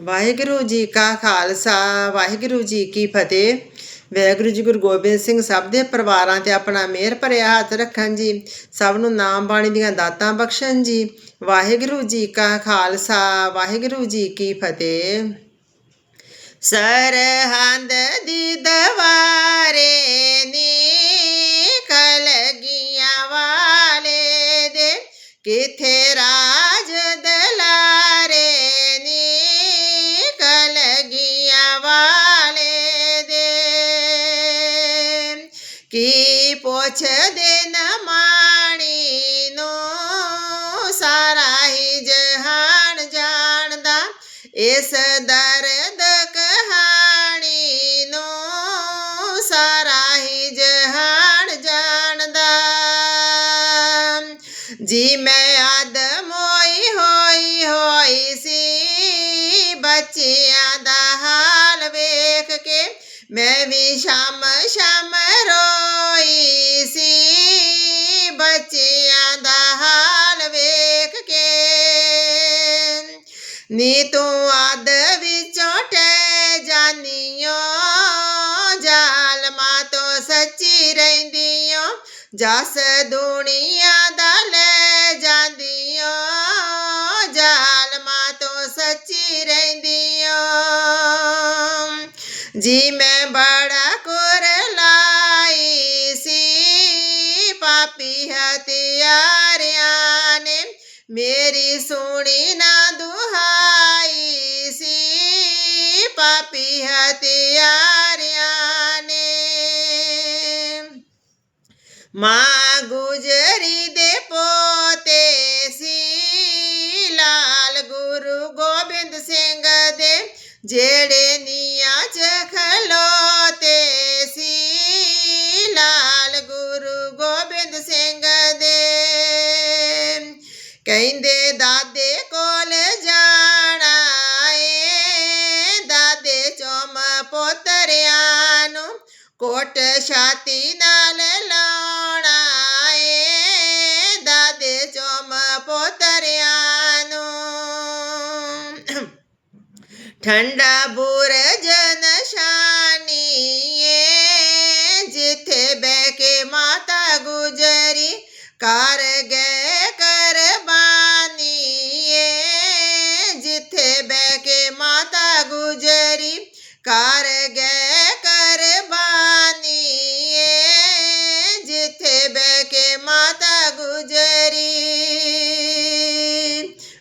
ਵਾਹਿਗੁਰੂ ਜੀ ਕਾ ਖਾਲਸਾ, ਵਾਹਿਗੁਰੂ ਜੀ ਕੀ ਫਤਿਹ। ਵਾਹਿਗੁਰੂ ਜੀ ਗੁਰੂ ਗੋਬਿੰਦ ਸਿੰਘ ਸਭ ਦੇ ਪਰਿਵਾਰਾਂ ਤੇ ਆਪਣਾ ਮਿਹਰ ਭਰਿਆ ਹੱਥ ਰੱਖਣ ਜੀ। ਸਭ ਨੂੰ ਨਾਮ ਬਾਣੀ ਦੀਆਂ ਦਾਤਾਂ ਬਖਸ਼ਣ ਜੀ। ਵਾਹਿਗੁਰੂ ਜੀ ਕਾ ਖਾਲਸਾ, ਵਾਹਿਗੁਰੂ ਜੀ ਕੀ ਫਤਿਹ। ਸਰਹੰਦ ਦੀ ਦਵਾਰੇ ਨਿਕਲ ਗਈਆਂ ਵਾਲੇ ਦੇ। ਕਿਥੇ ਰਾਜ ਕੀ ਪੁੱਛਦੇ ਨਾ ਮਾਣੀ ਨੂੰ ਸਾਰਾ ਹੀ ਜਹਾਨ ਜਾਣਦਾ ਇਸ ਦਰਦ ਕਹਾਣੀ ਨੂੰ ਸਾਰਾ ਹੀ ਜਹਾਨ ਜਾਣਦਾ ਜੀ ਮੈਂ ਆਦਮ ਹੋਈ ਹੋਈ ਹੋਈ ਸੀ ਬੱਚਿਆਂ ਦਾ ਹਾਲ ਵੇਖ ਕੇ ਮੈਂ ਵੀ ਸ਼ਾਮ ਸ਼ਾਮ ਰੋਈ ਸੀ, ਬੱਚਿਆਂ ਦਾ ਹਾਲ ਵੇਖ ਕੇ। ਨੀ ਤੂੰ ਆਦ ਵਿੱਚੋਂ ਟੈ ਜਾਨੀਓ, ਜ਼ਾਲਮਾਂ ਤੋਂ ਸੱਚੀ ਰਹਿੰਦੀਓ, ਜਸ ਦੁਨੀਆ ਦਾ ਲੈ ਜਾਂਦੀਓ, ਜ਼ਾਲਮਾਂ ਤੋਂ ਸੱਚੀ ਰਹਿੰਦੀ ਜੀ ਮੈਂ ਬੜਾ ਕੁਰ ਲਾਈ ਸੀ, ਪਾਪੀ ਹਤਿਆਰਿਆਂ ਨੇ ਮੇਰੀ ਸੁਣੀ ਨਾ ਦੁਹਾਈ ਸੀ, ਪਾਪੀ ਹਤਿਆਰਿਆਂ ਨੇ। ਮਾਂ ਗੁਜਰੀ ਦੇ ਪੋਤੇ ਸੀ, ਲਾਲ ਗੁਰੂ ਗੋਬਿੰਦ ਸਿੰਘ ਦੇ, ਜਿਹੜੇ ਨੀਆਂ ਖਲੋਤੇ ਸੀ ਲਾਲ ਗੁਰੂ ਗੋਬਿੰਦ ਸਿੰਘ ਦੇ। ਕਹਿੰਦੇ ਦਾਦੇ ਕੋਲ ਜਾਣਾ ਏ ਦਾਦੇ ਚੋਮ ਪੋਤਰਿਆਂ ਨੂੰ ਕੋਟ ਛਾਤੀ ਨਾਲ ਠੰਡਾ ਬੁਰਜ ਨਸ਼ਾਨੀ ਏ ਜਿੱਥੇ ਬਹਿ ਕੇ ਮਾਤਾ ਗੁਜਰੀ ਕਰ ਗਏ ਕਰਬਾਨੀ ਜਿੱਥੇ ਬਹਿ ਕੇ ਮਾਤਾ ਗੁਜਰੀ ਕਰ ਗਏ ਕਰਬਾਨੀ ਜਿੱਥੇ ਬਹਿ ਕੇ ਮਾਤਾ